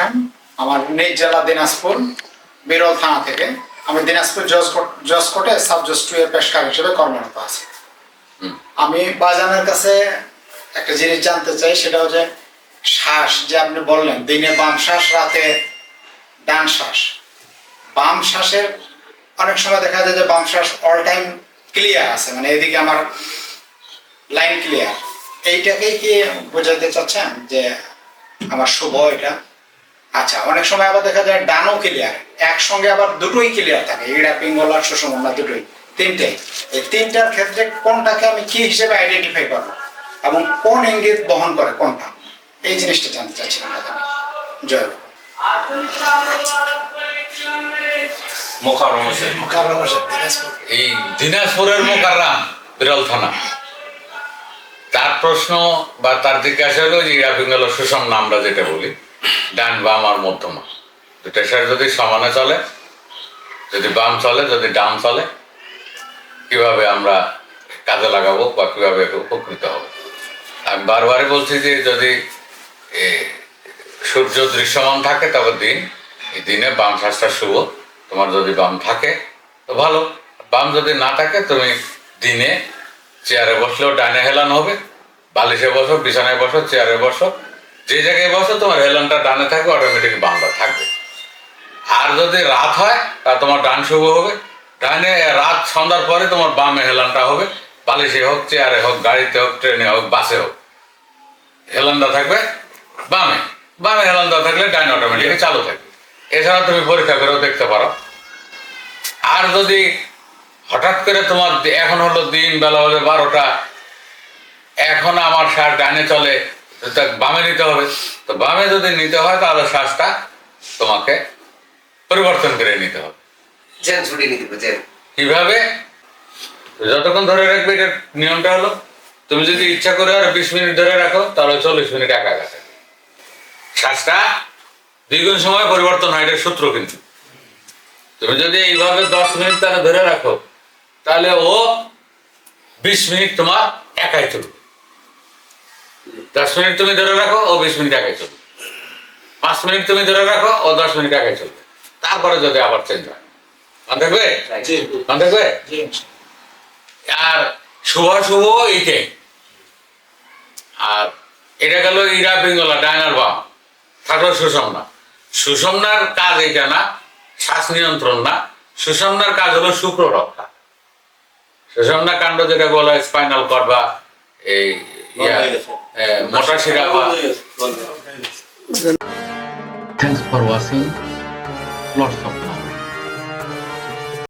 হোসেন আমার নিজ জেলা দিনাজপুর বিরল থানা থেকে। আমি দিনাজপুর জজ কোর্ট সাব জজ টু এর পেশকার হিসেবে কর্মরত আছি। আমি বাজানের কাছে একটা জিনিস জানতে চাই সেটা হচ্ছে শ্বাস যে আপনি বললেন দিনে বাম শ্বাস রাতে ডান শ্বাস। বাম শ্বাসের অনেক সময় দেখা যায় যে বাম শ্বাস অল টাইম ক্লিয়ার আছে মানে এদিকে আমার লাইন ক্লিয়ার এইটাকেই কি বোঝাতে চাচ্ছেন যে আমার শুভ এটা? আচ্ছা অনেক সময় আবার দেখা যায় ডানও ক্লিয়ার একসঙ্গে আবার দুটোই ক্লিয়ার থাকে। ইড়া পিঙ্গল আর সুষমনা দুটোই। তিনটেই এই তিনটার ক্ষেত্রে কোনটাকে আমি কি হিসেবে আইডেন্টিফাই করব? এবং কোন ইঙ্গিত বহন করে কোনটা? এই জিনিসটা জানতে চাচ্ছিলাম দাদা জয় হোসেন। এই দিনাজপুরের মোকাররাম বিরল থানা। তার প্রশ্ন বা তার জিজ্ঞাসা হলো যে ইরা পিঙ্গল সুষম আমরা যেটা বলি। ডান বাম আর মধ্যমা। দুটা সার যদি সমানে চলে, যদি বাম চলে, যদি ডান চলে, কীভাবে আমরা কাজে লাগাবো বা কীভাবে উপকৃত হব? আমি বারবারই বলছি যে যদি সূর্য দৃশ্যমান থাকে, তবে দিন, এই দিনে বাম শ্বাসটা শুভ। তোমার যদি বাম থাকে, তো ভালো। বাম যদি না থাকে, তুমি দিনে চেয়ারে বসলেও ডাইনে হেলান হবে, বালিশে বসো, বিছানায় বসো, চেয়ারে বসো যে জায়গায় বসো, তোমার হেলানটা ডানে থাকবে অটোমেটিক বামটা থাকবে। আর যদি রাত হয় তা তোমার ডান শুভ হবে। ডানে রাত সন্ধ্যার পরে তোমার বামে হেলানটা হবে। বালিশে হোক চেয়ারে হোক, গাড়িতে হোক ট্রেনে হোক বাসে হোক। হেলানটা থাকবে বামে। বামে হেলানটা থাকলে ডাইন অটোমেটিক চালু থাকবে। এছাড়া তুমি পরীক্ষা করেও দেখতে পারো। আর যদি হঠাৎ করে তোমার এখন হলো দিন বেলা হলে বারোটা, এখন আমার শ্বাস ডানে চলে তো বামে নিতে হবে। তো বামে যদি নিতে হয় তাহলে শ্বাসটা তোমাকে পরিবর্তন করে নিতে হবে। কীভাবে? যতক্ষণ ধরে রাখবে এটার নিয়মটা হলো তুমি যদি ইচ্ছা করে আর বিশ মিনিট ধরে রাখো তাহলে চল্লিশ মিনিট একা একা থাকে শ্বাসটা দ্বিগুণ সময় পরিবর্তন হয় এটার সূত্র কিন্তু। তুমি যদি এইভাবে দশ মিনিট তারা ধরে রাখো তাহলে ও বিশ মিনিট তোমার একাই চলবে। দশ মিনিট তুমি ধরে রাখো ও বিশ মিনিট একাই চলবে। পাঁচ মিনিট তুমি ধরে রাখো ও দশ মিনিট একাই চলবে। তারপরে যদি আবার চেঞ্জ হয়। আর শুভ শুভ এইটাই আর এটা গেল ইরা পিঙ্গলা ডাইনার বাম। থাকল সুষমনা। সুষমনার কাজ এইটা না শ্বাস নিয়ন্ত্রণ না। সুষমনার কাজ হলো শুক্র রক্ষা। সুষমনা কাণ্ড যেটা বলা স্পাইনাল কর্ড বা এই ইয়া, মোটা শিরা বা Thanks for watching. Lots of